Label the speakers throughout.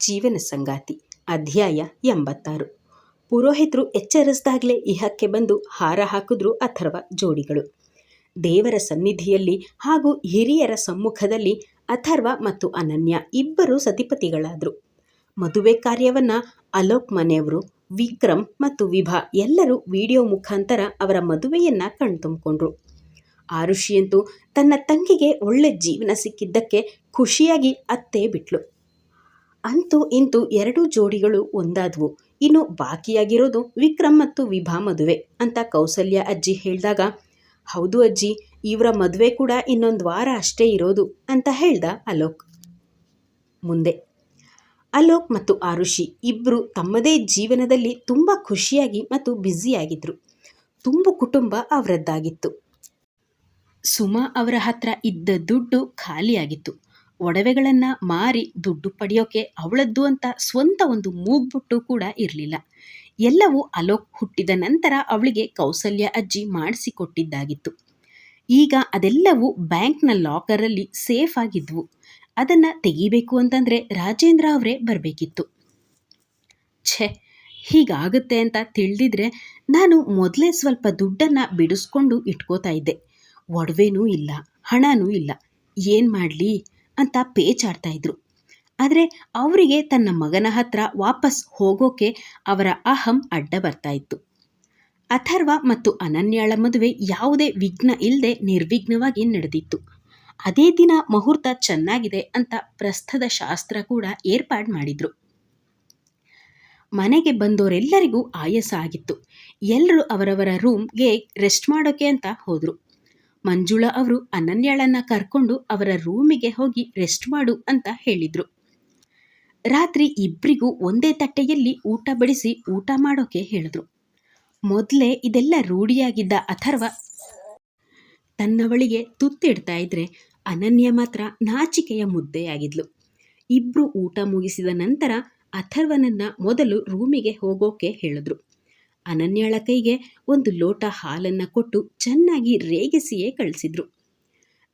Speaker 1: ಜೀವನ ಸಂಗಾತಿ, ಅಧ್ಯಾಯ ಎಂಬತ್ತಾರು. ಪುರೋಹಿತರು ಎಚ್ಚರಿಸಿದಾಗಲೇ ಇಹಕ್ಕೆ ಬಂದು ಹಾರ ಹಾಕಿದ್ರು ಅಥರ್ವ ಜೋಡಿಗಳು. ದೇವರ ಸನ್ನಿಧಿಯಲ್ಲಿ ಹಾಗೂ ಹಿರಿಯರ ಸಮ್ಮುಖದಲ್ಲಿ ಅಥರ್ವ ಮತ್ತು ಅನನ್ಯ ಇಬ್ಬರು ಸತಿಪತಿಗಳಾದರು. ಮದುವೆ ಕಾರ್ಯವನ್ನು ಅಲೋಕ್ ಮನೆಯವರು, ವಿಕ್ರಮ್ ಮತ್ತು ವಿಭಾ ಎಲ್ಲರೂ ವಿಡಿಯೋ ಮುಖಾಂತರ ಅವರ ಮದುವೆಯನ್ನು ಕಣ್ತುಂಬಿಕೊಂಡ್ರು. ಆರುಷಿಯಂತೂ ತನ್ನ ತಂಗಿಗೆ ಒಳ್ಳೆ ಜೀವನ ಸಿಕ್ಕಿದ್ದಕ್ಕೆ ಖುಷಿಯಾಗಿ ಅತ್ತೇ ಬಿಟ್ಲು. ಅಂತೂ ಇಂತೂ ಎರಡು ಜೋಡಿಗಳು ಒಂದಾದವು. ಇನ್ನು ಬಾಕಿಯಾಗಿರೋದು ವಿಕ್ರಮ್ ಮತ್ತು ವಿಭಾ ಮದುವೆ ಅಂತ ಕೌಸಲ್ಯ ಅಜ್ಜಿ ಹೇಳಿದಾಗ, ಹೌದು ಅಜ್ಜಿ, ಇವರ ಮದುವೆ ಕೂಡ ಇನ್ನೊಂದು ವಾರ ಅಷ್ಟೇ ಇರೋದು ಅಂತ ಹೇಳ್ದ ಅಲೋಕ್. ಮುಂದೆ, ಅಲೋಕ್ ಮತ್ತು ಆರುಷಿ ಇಬ್ಬರು ತಮ್ಮದೇ ಜೀವನದಲ್ಲಿ ತುಂಬ ಖುಷಿಯಾಗಿ ಮತ್ತು ಬ್ಯುಸಿಯಾಗಿದ್ದರು ತುಂಬು ಕುಟುಂಬ ಅವರದ್ದಾಗಿತ್ತು. ಸುಮಾ ಅವರ ಹತ್ರ ಇದ್ದ ದುಡ್ಡು ಖಾಲಿಯಾಗಿತ್ತು. ಒಡವೆಗಳನ್ನು ಮಾರಿ ದುಡ್ಡು ಪಡೆಯೋಕೆ ಅವಳದ್ದು ಅಂತ ಸ್ವಂತ ಒಂದು ಮೂಗ್ಬಿಟ್ಟು ಕೂಡ ಇರಲಿಲ್ಲ. ಎಲ್ಲವೂ ಅಲೋಕ್ ಹುಟ್ಟಿದ ನಂತರ ಅವಳಿಗೆ ಕೌಸಲ್ಯ ಅಜ್ಜಿ ಮಾಡಿಸಿಕೊಟ್ಟಿದ್ದಾಗಿತ್ತು. ಈಗ ಅದೆಲ್ಲವೂ ಬ್ಯಾಂಕ್ನ ಲಾಕರಲ್ಲಿ ಸೇಫ್ ಆಗಿದ್ವು. ಅದನ್ನು ತೆಗಿಬೇಕು ಅಂತಂದರೆ ರಾಜೇಂದ್ರ ಅವರೇ ಬರಬೇಕಿತ್ತು. ಛೆ, ಹೀಗಾಗುತ್ತೆ ಅಂತ ತಿಳಿದಿದ್ರೆ ನಾನು ಮೊದಲೇ ಸ್ವಲ್ಪ ದುಡ್ಡನ್ನು ಬಿಡಿಸ್ಕೊಂಡು ಇಟ್ಕೋತಾ ಇದ್ದೆ. ಒಡವೆನೂ ಇಲ್ಲ, ಹಣನೂ ಇಲ್ಲ. ಏನು ಮಾಡಲಿ? ಅಂತ ಪೇಚಾಡ್ತಾ ಇದ್ರು. ಆದರೆ ಅವರಿಗೆ ತನ್ನ ಮಗನ ಹತ್ರ ವಾಪಸ್ ಹೋಗೋಕೆ ಅವರ ಅಹಂ ಅಡ್ಡ ಬರ್ತಾ ಇತ್ತು. ಅಥರ್ವ ಮತ್ತು ಅನನ್ಯಾಳ ಮದುವೆ ಯಾವುದೇ ವಿಘ್ನ ಇಲ್ಲದೆ ನಿರ್ವಿಘ್ನವಾಗಿ ನಡೆದಿತ್ತು. ಅದೇ ದಿನ ಮುಹೂರ್ತ ಚೆನ್ನಾಗಿದೆ ಅಂತ ಪ್ರಸ್ಥದ ಶಾಸ್ತ್ರ ಕೂಡ ಏರ್ಪಾಡು ಮಾಡಿದ್ರು. ಮನೆಗೆ ಬಂದವರೆಲ್ಲರಿಗೂ ಆಯಾಸ ಆಗಿತ್ತು. ಎಲ್ಲರೂ ಅವರವರ ರೂಮ್ಗೆ ರೆಸ್ಟ್ ಮಾಡೋಕೆ ಅಂತ ಹೋದರು. ಮಂಜುಳಾ ಅವರು ಅನನ್ಯಳನ್ನ ಕರ್ಕೊಂಡು ಅವರ ರೂಮಿಗೆ ಹೋಗಿ ರೆಸ್ಟ್ ಮಾಡು ಅಂತ ಹೇಳಿದ್ರು. ರಾತ್ರಿ ಇಬ್ಬರಿಗೂ ಒಂದೇ ತಟ್ಟೆಯಲ್ಲಿ ಊಟ ಬಡಿಸಿ ಊಟ ಮಾಡೋಕೆ ಹೇಳಿದ್ರು. ಮೊದಲೇ ಇದೆಲ್ಲ ರೂಢಿಯಾಗಿದ್ದ ಅಥರ್ವ ತನ್ನವಳಿಗೆ ತುತ್ತಿಡ್ತಾ ಇದ್ರೆ ಅನನ್ಯ ಮಾತ್ರ ನಾಚಿಕೆಯ ಮುದ್ದೆಯಾಗಿದ್ಲು. ಇಬ್ರು ಊಟ ಮುಗಿಸಿದ ನಂತರ ಅಥರ್ವನನ್ನ ಮೊದಲು ರೂಮಿಗೆ ಹೋಗೋಕೆ ಹೇಳಿದ್ರು. ಅನನ್ಯಾಳ ಕೈಗೆ ಒಂದು ಲೋಟ ಹಾಲನ್ನು ಕೊಟ್ಟು ಚೆನ್ನಾಗಿ ರೇಗಿಸಿಯೇ ಕಳಿಸಿದ್ರು.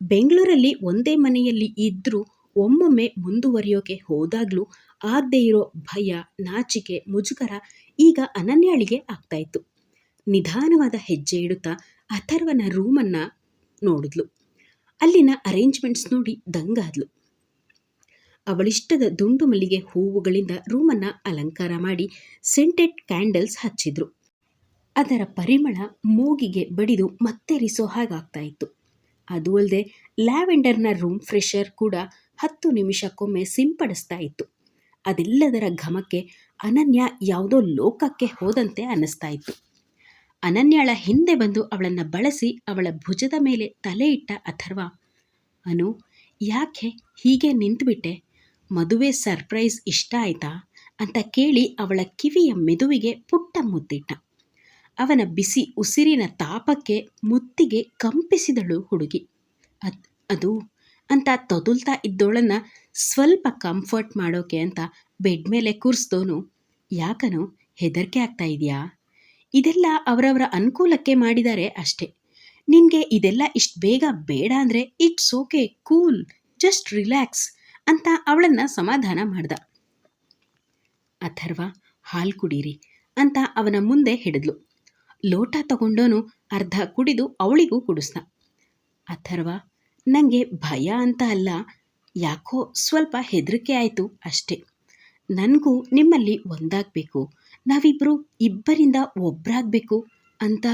Speaker 1: ಬೆಂಗಳೂರಲ್ಲಿ ಒಂದೇ ಮನೆಯಲ್ಲಿ ಇದ್ದರೂ ಒಮ್ಮೊಮ್ಮೆ ಮುಂದುವರಿಯೋಕೆ ಹೋದಾಗ್ಲೂ ಆಗದೇ ಇರೋ ಭಯ, ನಾಚಿಕೆ, ಮುಜುಗರ ಈಗ ಅನನ್ಯಾಳಿಗೆ ಆಗ್ತಾಯಿತ್ತು ನಿಧಾನವಾದ ಹೆಜ್ಜೆ ಇಡುತ್ತಾ ಅಥರ್ವನ ರೂಮನ್ನು ನೋಡಿದ್ಲು. ಅಲ್ಲಿನ ಅರೇಂಜ್ಮೆಂಟ್ಸ್ ನೋಡಿ ದಂಗಾದ್ಲು. ಅವಳಿಷ್ಟದ ದುಂಡು ಮಲ್ಲಿಗೆ ಹೂವುಗಳಿಂದ ರೂಮನ್ನು ಅಲಂಕಾರ ಮಾಡಿ ಸೆಂಟೆಡ್ ಕ್ಯಾಂಡಲ್ಸ್ ಹಚ್ಚಿದ್ರು. ಅದರ ಪರಿಮಳ ಮೂಗಿಗೆ ಬಡಿದು ಮತ್ತೆ ರಿಸೋ ಹಾಗಾಗ್ತಾ ಇತ್ತು. ಅದು ಅಲ್ಲದೆ ಲ್ಯಾವೆಂಡರ್ನ ರೂಮ್ ಫ್ರೆಶರ್ ಕೂಡ ಹತ್ತು ನಿಮಿಷಕ್ಕೊಮ್ಮೆ ಸಿಂಪಡಿಸ್ತಾ ಇತ್ತು. ಅದೆಲ್ಲದರ ಘಮಕ್ಕೆ ಅನನ್ಯ ಯಾವುದೋ ಲೋಕಕ್ಕೆ ಹೋದಂತೆ ಅನ್ನಿಸ್ತಾ ಇತ್ತು. ಅನನ್ಯಾಳ ಹಿಂದೆ ಬಂದು ಅವಳನ್ನು ಬಳಸಿ ಅವಳ ಭುಜದ ಮೇಲೆ ತಲೆ ಇಟ್ಟ ಅಥರ್ವ, ಅನು, ಯಾಕೆ ಹೀಗೆ ನಿಂತುಬಿಟ್ಟೆ? ಮದುವೆ ಸರ್ಪ್ರೈಸ್ ಇಷ್ಟ ಆಯ್ತಾ? ಅಂತ ಕೇಳಿ ಅವಳ ಕಿವಿಯ ಮೆದುವಿಗೆ ಪುಟ್ಟ ಮುದ್ದಿಟ್ಟ. ಅವನ ಬಿಸಿ ಉಸಿರಿನ ತಾಪಕ್ಕೆ ಮುತ್ತಿಗೆ ಕಂಪಿಸಿದಳು ಹುಡುಗಿ. ಅದ್, ಅದು ಅಂತ ತೊದಲ್ತಾ ಇದ್ದೋಳನ್ನ ಸ್ವಲ್ಪ ಕಂಫರ್ಟ್ ಮಾಡೋಕೆ ಅಂತ ಬೆಡ್ ಮೇಲೆ ಕೂರಿಸ್ದೋನು, ಯಾಕನು ಹೆದರಿಕೆ ಆಗ್ತಾ ಇದೆಯಾ? ಇದೆಲ್ಲ ಅವರವರ ಅನುಕೂಲಕ್ಕೆ ಮಾಡಿದ್ದಾರೆ ಅಷ್ಟೇ. ನಿನಗೆ ಇದೆಲ್ಲ ಇಷ್ಟು ಬೇಗ ಬೇಡ ಅಂದರೆ it's okay cool just relax ಅಂತ ಅವಳನ್ನು ಸಮಾಧಾನ ಮಾಡ್ದ. ಅಥರ್ವ, ಹಾಲು ಕುಡೀರಿ ಅಂತ ಅವನ ಮುಂದೆ ಹಿಡಿದ್ಲು. ಲೋಟ ತಗೊಂಡೋನು ಅರ್ಧ ಕುಡಿದು ಅವಳಿಗೂ ಕುಡಿಸ್ದ. ಅಥರ್ವ ನನಗೆ ಭಯ ಅಂತ ಅಲ್ಲ, ಯಾಕೋ ಸ್ವಲ್ಪ ಹೆದರಿಕೆ ಆಯಿತು ಅಷ್ಟೇ. ನನಗೂ ನಿಮ್ಮಲ್ಲಿ ಒಂದಾಗಬೇಕು ನಾವಿಬ್ಬರು ಇಬ್ಬರಿಂದ ಒಬ್ಬರಾಗಬೇಕು ಅಂತ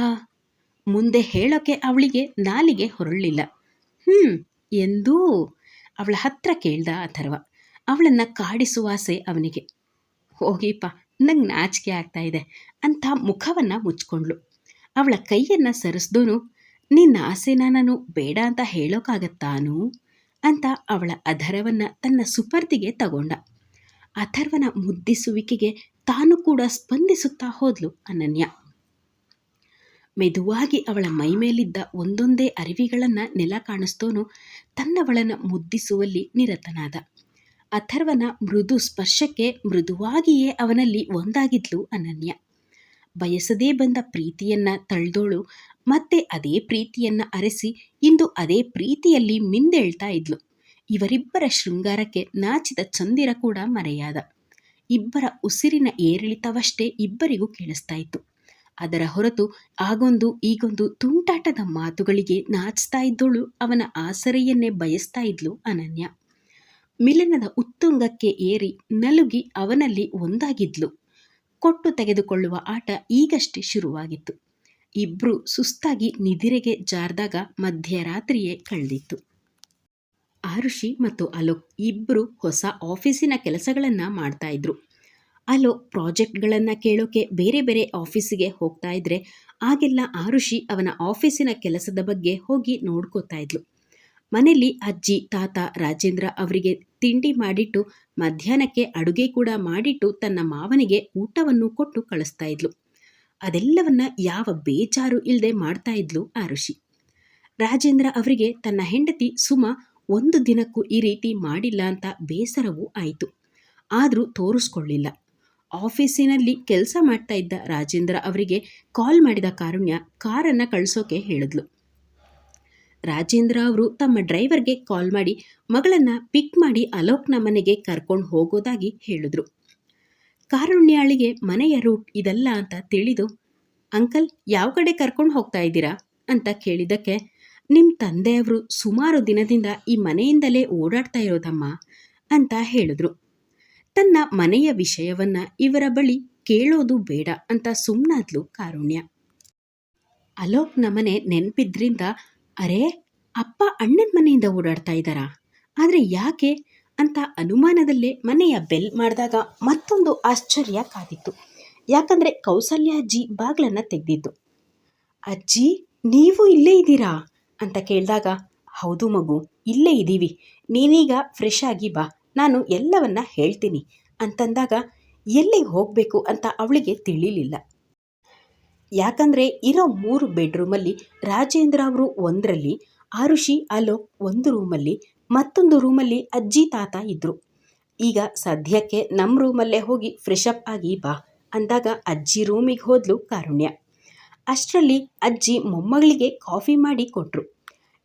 Speaker 1: ಮುಂದೆ ಹೇಳೋಕೆ ಅವಳಿಗೆ ನಾಲಿಗೆ ಹೊರಳಿಲ್ಲ. ಹ್ಞೂ ಎಂದೂ ಅವಳ ಹತ್ರ ಕೇಳ್ದ ಅಥರ್ವ, ಅವಳನ್ನು ಕಾಡಿಸುವಾಸೆ ಅವನಿಗೆ. ಹೋಗಿಪ್ಪ ನಂಗೆ ನಾಚಿಕೆ ಆಗ್ತಾ ಇದೆ ಅಂತ ಮುಖವನ್ನು ಮುಚ್ಕೊಂಡ್ಳು. ಅವಳ ಕೈಯನ್ನು ಸರಿಸ್ದೋನು, ನಿನ್ನ ಆಸೆನ ನಾನು ಬೇಡ ಅಂತ ಹೇಳೋಕ್ಕಾಗತ್ತಾನು ಅಂತ ಅವಳ ಅಧರವನ್ನು ತನ್ನ ಸುಪರ್ದಿಗೆ ತಗೊಂಡ. ಅಥರ್ವನ ಮುದ್ದಿಸುವಿಕೆಗೆ ತಾನು ಕೂಡ ಸ್ಪಂದಿಸುತ್ತಾ ಹೋದ್ಲು ಅನನ್ಯ. ಮೆದುವಾಗಿ ಅವಳ ಮೈಮೇಲಿದ್ದ ಒಂದೊಂದೇ ಅರಿವಿಗಳನ್ನು ನೆಲ ಕಾಣಿಸ್ತೋನು ತನ್ನವಳನ್ನು ಮುದ್ದಿಸುವಲ್ಲಿ ನಿರತನಾದ. ಅಥರ್ವನ ಮೃದು ಸ್ಪರ್ಶಕ್ಕೆ ಮೃದುವಾಗಿಯೇ ಅವನಲ್ಲಿ ಒಂದಾಗಿದ್ಲು ಅನನ್ಯ. ಬಯಸದೇ ಬಂದ ಪ್ರೀತಿಯನ್ನ ತಳ್ದೋಳು, ಮತ್ತೆ ಅದೇ ಪ್ರೀತಿಯನ್ನ ಅರೆಸಿ ಇಂದು ಅದೇ ಪ್ರೀತಿಯಲ್ಲಿ ಮಿಂದೇಳ್ತಾ ಇದ್ಲು. ಇವರಿಬ್ಬರ ಶೃಂಗಾರಕ್ಕೆ ನಾಚಿದ ಚಂದಿರ ಕೂಡ ಮರೆಯಾದ. ಇಬ್ಬರ ಉಸಿರಿನ ಏರಿಳಿತವಷ್ಟೇ ಇಬ್ಬರಿಗೂ ಕೇಳಿಸ್ತಾ ಇತ್ತು ಅದರ ಹೊರತು ಆಗೊಂದು ಈಗೊಂದು ತುಂಟಾಟದ ಮಾತುಗಳಿಗೆ ನಾಚ್ತಾ ಇದ್ದೋಳು ಅವನ ಆಸರೆಯನ್ನೇ ಬಯಸ್ತಾ ಇದ್ಲು ಅನನ್ಯ. ಮಿಲನದ ಉತ್ತುಂಗಕ್ಕೆ ಏರಿ ನಲುಗಿ ಅವನಲ್ಲಿ ಒಂದಾಗಿದ್ಲು. ಕೊಟ್ಟು ತೆಗೆದುಕೊಳ್ಳುವ ಆಟ ಈಗಷ್ಟೇ ಶುರುವಾಗಿತ್ತು. ಇಬ್ರು ಸುಸ್ತಾಗಿ ನಿದಿರೆಗೆ ಜಾರ್ದಾಗ ಮಧ್ಯರಾತ್ರಿಯೇ ಕಳೆದಿತ್ತು. ಆರುಷಿ ಮತ್ತು ಅಲೋಕ್ ಇಬ್ಬರು ಹೊಸ ಆಫೀಸಿನ ಕೆಲಸಗಳನ್ನು ಮಾಡ್ತಾ ಇದ್ರು. ಅಲೋಕ್ ಪ್ರಾಜೆಕ್ಟ್ಗಳನ್ನು ಕೇಳೋಕೆ ಬೇರೆ ಬೇರೆ ಆಫೀಸಿಗೆ ಹೋಗ್ತಾ ಇದ್ರೆ ಆಗೆಲ್ಲ ಆರುಷಿ ಅವನ ಆಫೀಸಿನ ಕೆಲಸದ ಬಗ್ಗೆ ಹೋಗಿ ನೋಡ್ಕೋತಾ ಇದ್ಲು. ಮನೆಯಲ್ಲಿ ಅಜ್ಜಿ, ತಾತ, ರಾಜೇಂದ್ರ ಅವರಿಗೆ ತಿಂಡಿ ಮಾಡಿಟ್ಟು, ಮಧ್ಯಾಹ್ನಕ್ಕೆ ಅಡುಗೆ ಕೂಡ ಮಾಡಿಟ್ಟು ತನ್ನ ಮಾವನಿಗೆ ಊಟವನ್ನು ಕೊಟ್ಟು ಕಳಿಸ್ತಾ ಇದ್ಲು. ಅದೆಲ್ಲವನ್ನ ಯಾವ ಬೇಜಾರು ಇಲ್ಲದೆ ಮಾಡ್ತಾ ಇದ್ಲು ಋಷಿ. ರಾಜೇಂದ್ರ ಅವರಿಗೆ ತನ್ನ ಹೆಂಡತಿ ಸುಮ ಒಂದು ದಿನಕ್ಕೂ ಈ ರೀತಿ ಮಾಡಿಲ್ಲ ಅಂತ ಬೇಸರವೂ ಆಯಿತು. ಆದರೂ ತೋರಿಸ್ಕೊಳ್ಳಿಲ್ಲ. ಆಫೀಸಿನಲ್ಲಿ ಕೆಲಸ ಮಾಡ್ತಾ ಇದ್ದ ರಾಜೇಂದ್ರ ಅವರಿಗೆ ಕಾಲ್ ಮಾಡಿದ ಕಾರುಣ್ಯ ಕಾರನ್ನು ಕಳಿಸೋಕೆ ಹೇಳಿದ್ಲು. ರಾಜೇಂದ್ರ ಅವರು ತಮ್ಮ ಡ್ರೈವರ್ಗೆ ಕಾಲ್ ಮಾಡಿ ಮಗಳನ್ನು ಪಿಕ್ ಮಾಡಿ ಅಲೋಕ್ನ ಮನೆಗೆ ಕರ್ಕೊಂಡು ಹೋಗೋದಾಗಿ ಹೇಳಿದ್ರು. ಕಾರುಣ್ಯಾಳಿಗೆ ಮನೆಯ ರೂಟ್ ಇದಲ್ಲ ಅಂತ ತಿಳಿದು, ಅಂಕಲ್, ಯಾವ ಕಡೆ ಕರ್ಕೊಂಡು ಹೋಗ್ತಾ ಇದ್ದೀರಾ? ಅಂತ ಕೇಳಿದ್ದಕ್ಕೆ ನಿಮ್ಮ ತಂದೆಯವರು ಸುಮಾರು ದಿನದಿಂದ ಈ ಮನೆಯಿಂದಲೇ ಓಡಾಡ್ತಾ ಇರೋದಮ್ಮ ಅಂತ ಹೇಳಿದ್ರು. ತನ್ನ ಮನೆಯ ವಿಷಯವನ್ನ ಇವರ ಬಳಿ ಕೇಳೋದು ಬೇಡ ಅಂತ ಸುಮ್ಮನಾದ್ಲು ಕಾರುಣ್ಯ. ಅಲೋಕ್ನ ಮನೆ ನೆನಪಿದ್ರಿಂದ ಅರೇ, ಅಪ್ಪ ಅಣ್ಣನ ಮನೆಯಿಂದ ಓಡಾಡ್ತಾ ಇದ್ದಾರಾ? ಆದರೆ ಯಾಕೆ ಅಂತ ಅನುಮಾನದಲ್ಲೇ ಮನೆಯ ಬೆಲ್ ಮಾಡಿದಾಗ ಮತ್ತೊಂದು ಆಶ್ಚರ್ಯ ಕಾದಿತ್ತು. ಯಾಕಂದರೆ ಕೌಸಲ್ಯ ಅಜ್ಜಿ ಬಾಗ್ಲನ್ನು ತೆಗೆದಿದ್ದು ಅಜ್ಜಿ, ನೀವು ಇಲ್ಲೇ ಇದ್ದೀರಾ? ಅಂತ ಕೇಳಿದಾಗ, ಹೌದು ಮಗು, ಇಲ್ಲೇ ಇದ್ದೀವಿ. ನೀನೀಗ ಫ್ರೆಶ್ ಆಗಿ ಬಾ. ನಾನು ಎಲ್ಲವನ್ನ ಹೇಳ್ತೀನಿ. ಅಂತಂದಾಗ, ಎಲ್ಲಿಗೆ ಹೋಗಬೇಕು? ಅಂತ ಅವಳಿಗೆ ತಿಳಿಲಿಲ್ಲ. ಯಾಕಂದರೆ ಇರೋ ಮೂರು ಬೆಡ್ರೂಮಲ್ಲಿ ರಾಜೇಂದ್ರ ಅವರು ಒಂದರಲ್ಲಿ, ಆರುಷಿ, ಅಲೋಕ್ ಒಂದು ರೂಮಲ್ಲಿ ಮತ್ತೊಂದು ರೂಮಲ್ಲಿ ಅಜ್ಜಿ, ತಾತ ಇದ್ದರು ಈಗ ಸದ್ಯಕ್ಕೆ ನಮ್ಮ ರೂಮಲ್ಲೇ ಹೋಗಿ ಫ್ರೆಶ್ ಅಪ್ ಆಗಿ ಬಾ ಅಂದಾಗ ಅಜ್ಜಿ ರೂಮಿಗೆ ಹೋದ್ಲು ಕಾರುಣ್ಯ. ಅಷ್ಟರಲ್ಲಿ ಅಜ್ಜಿ ಮೊಮ್ಮಗಳಿಗೆ ಕಾಫಿ ಮಾಡಿ ಕೊಟ್ಟರು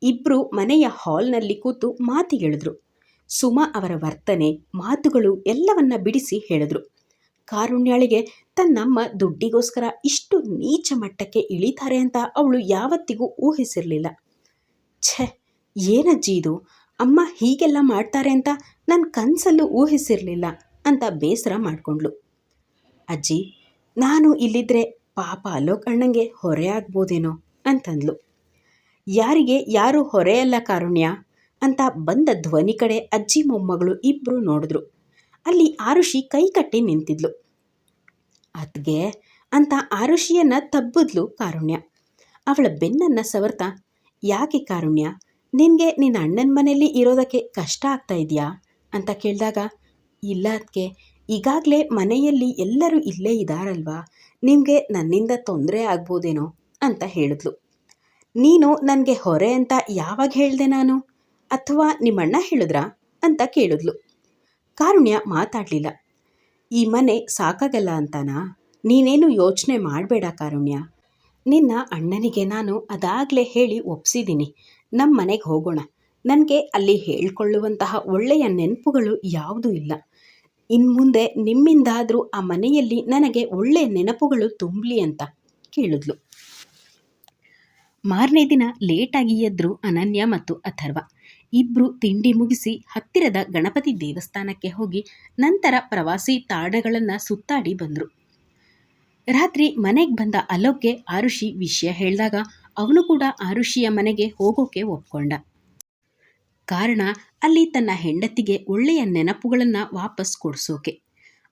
Speaker 1: ಇಬ್ಬರು ಮನೆಯ ಹಾಲ್ನಲ್ಲಿ ಕೂತು ಮಾತಿಗೆಳಿದ್ರು ಸುಮಾ ಅವರ ವರ್ತನೆ, ಮಾತುಗಳು ಎಲ್ಲವನ್ನ ಬಿಡಿಸಿ ಹೇಳಿದ್ರು. ಕಾರುಣ್ಯಾಳಿಗೆ ತನ್ನಮ್ಮ ದುಡ್ಡಿಗೋಸ್ಕರ ಇಷ್ಟು ನೀಚ ಮಟ್ಟಕ್ಕೆ ಇಳಿತಾರೆ ಅಂತ ಅವಳು ಯಾವತ್ತಿಗೂ ಊಹಿಸಿರಲಿಲ್ಲ. ಛೆ, ಏನಜ್ಜಿ ಇದು? ಅಮ್ಮ ಹೀಗೆಲ್ಲ ಮಾಡ್ತಾರೆ ಅಂತ ನನ್ನ ಕನಸಲ್ಲೂ ಊಹಿಸಿರಲಿಲ್ಲ ಅಂತ ಬೇಸರ ಮಾಡಿಕೊಂಡ್ಳು. ಅಜ್ಜಿ, ನಾನು ಇಲ್ಲಿದ್ರೆ ಪಾಪ ಅಲೋಕ್ ಅಣ್ಣಂಗೆ ಹೊರೆ ಆಗ್ಬೋದೇನೋ ಅಂತಂದ್ಲು. ಯಾರಿಗೆ ಯಾರು ಹೊರೆಯಲ್ಲ ಕಾರುಣ್ಯ ಅಂತ ಬಂದ ಧ್ವನಿ ಕಡೆ ಅಜ್ಜಿ ಮೊಮ್ಮಗಳು ಇಬ್ಬರು ನೋಡಿದ್ರು. ಅಲ್ಲಿ ಆರುಷಿ ಕೈ ಕಟ್ಟಿ ನಿಂತಿದ್ಲು. ಅದ್ಗೆ ಅಂತ ಆರುಷಿಯನ್ನ ತಬ್ಬಿದ್ಲು ಕಾರುಣ್ಯ. ಅವಳ ಬೆನ್ನನ್ನ ಸವರ್ತಾ, ಯಾಕೆ ಕಾರುಣ್ಯ? ನಿನಗೆ ನಿನ್ನ ಅಣ್ಣನ ಮನೆಯಲ್ಲಿ ಇರೋದಕ್ಕೆ ಕಷ್ಟ ಆಗ್ತಾ ಇದೆಯಾ? ಅಂತ ಕೇಳಿದಾಗ, ಇಲ್ಲ ಅದಕ್ಕೆ ಈಗಾಗಲೇ ಮನೆಯಲ್ಲಿ ಎಲ್ಲರೂ ಇಲ್ಲೇ ಇದ್ದಾರಲ್ವಾ ನಿಮಗೆ ನನ್ನಿಂದ ತೊಂದರೆ ಆಗ್ಬೋದೇನೋ? ಅಂತ ಹೇಳಿದ್ಲು. ನೀನು ನನಗೆ ಹೊರೆ ಅಂತ ಯಾವಾಗ ಹೇಳಿದೆ ನಾನು? ಅಥವಾ ನಿಮ್ಮಣ್ಣ ಹೇಳಿದ್ರಾ? ಅಂತ ಕೇಳಿದ್ಲು. ಕಾರುಣ್ಯ ಮಾತಾಡಲಿಲ್ಲ. ಈ ಮನೆ ಸಾಕಾಗಲ್ಲ ಅಂತಾನಾ? ನೀನೇನು ಯೋಚನೆ ಮಾಡಬೇಡ ಕಾರುಣ್ಯ. ನಿನ್ನ ಅಣ್ಣನಿಗೆ ನಾನು ಅದಾಗಲೇ ಹೇಳಿ ಒಪ್ಸಿದ್ದೀನಿ ನಮ್ಮ ಮನೆಗೆ ಹೋಗೋಣ. ನನಗೆ ಅಲ್ಲಿ ಹೇಳ್ಕೊಳ್ಳುವಂತಹ ಒಳ್ಳೆಯ ನೆನಪುಗಳು ಯಾವುದೂ ಇಲ್ಲ. ಇನ್ನು ಮುಂದೆ ನಿಮ್ಮಿಂದಾದರೂ ಆ ಮನೆಯಲ್ಲಿ ನನಗೆ ಒಳ್ಳೆಯ ನೆನಪುಗಳು ತುಂಬಲಿ ಅಂತ ಕೇಳಿದ್ಲು. ಮಾರನೇ ದಿನ ಲೇಟಾಗಿ ಎದ್ರು ಅನನ್ಯ ಮತ್ತು ಅಥರ್ವ. ಇಬ್ರು ತಿಂಡಿ ಮುಗಿಸಿ ಹತ್ತಿರದ ಗಣಪತಿ ದೇವಸ್ಥಾನಕ್ಕೆ ಹೋಗಿ ನಂತರ ಪ್ರವಾಸಿ ತಾಣಗಳನ್ನು ಸುತ್ತಾಡಿ ಬಂದರು. ರಾತ್ರಿ ಮನೆಗೆ ಬಂದ ಅಲೋಕ್ಗೆ ಆರುಷಿ ವಿಷಯ ಹೇಳಿದಾಗ ಅವನು ಕೂಡ ಆರುಷಿಯ ಮನೆಗೆ ಹೋಗೋಕೆ ಒಪ್ಕೊಂಡ. ಕಾರಣ ಅಲ್ಲಿ ತನ್ನ ಹೆಂಡತಿಗೆ ಒಳ್ಳೆಯ ನೆನಪುಗಳನ್ನು ವಾಪಸ್ ಕೊಡಿಸೋಕೆ.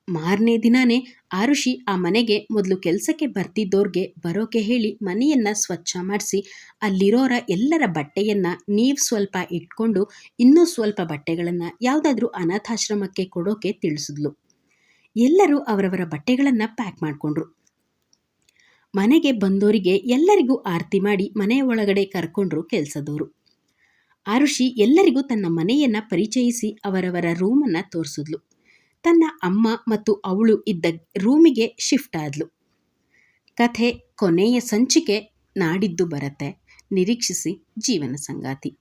Speaker 1: ಮಾರನೇ ದಿನಾನೇ ಋಷಿ ಆ ಮನೆಗೆ ಮೊದಲು ಕೆಲಸಕ್ಕೆ ಬರ್ತಿದ್ದೋರ್ಗೆ ಬರೋಕೆ ಹೇಳಿ ಮನೆಯನ್ನ ಸ್ವಚ್ಛ ಮಾಡಿಸಿ, ಅಲ್ಲಿರೋರ ಎಲ್ಲರ ಬಟ್ಟೆಯನ್ನ ನೀವು ಸ್ವಲ್ಪ ಇಟ್ಕೊಂಡು ಇನ್ನೂ ಸ್ವಲ್ಪ ಬಟ್ಟೆಗಳನ್ನು ಯಾವುದಾದ್ರೂ ಅನಾಥಾಶ್ರಮಕ್ಕೆ ಕೊಡೋಕೆ ತಿಳಿಸಿದ್ಲು. ಎಲ್ಲರೂ ಅವರವರ ಬಟ್ಟೆಗಳನ್ನು ಪ್ಯಾಕ್ ಮಾಡಿಕೊಂಡ್ರು. ಮನೆಗೆ ಬಂದೋರಿಗೆ ಎಲ್ಲರಿಗೂ ಆರತಿ ಮಾಡಿ ಮನೆಯ ಒಳಗಡೆ ಕರ್ಕೊಂಡ್ರು ಕೆಲಸದವರು ಆರುಷಿ ಎಲ್ಲರಿಗೂ ತನ್ನ ಮನೆಯನ್ನು ಪರಿಚಯಿಸಿ ಅವರವರ ರೂಮನ್ನು ತೋರಿಸಿದ್ಲು. ತನ್ನ ಅಮ್ಮ ಮತ್ತು ಅವಳು ಇದ್ದ ರೂಮಿಗೆ ಶಿಫ್ಟ್ ಆದಳು ಕಥೆ ಕೊನೆಯ ಸಂಚಿಕೆ ನಾಡಿದ್ದು ಬರುತ್ತೆ. ನಿರೀಕ್ಷಿಸಿ ಜೀವನ ಸಂಗಾತಿ.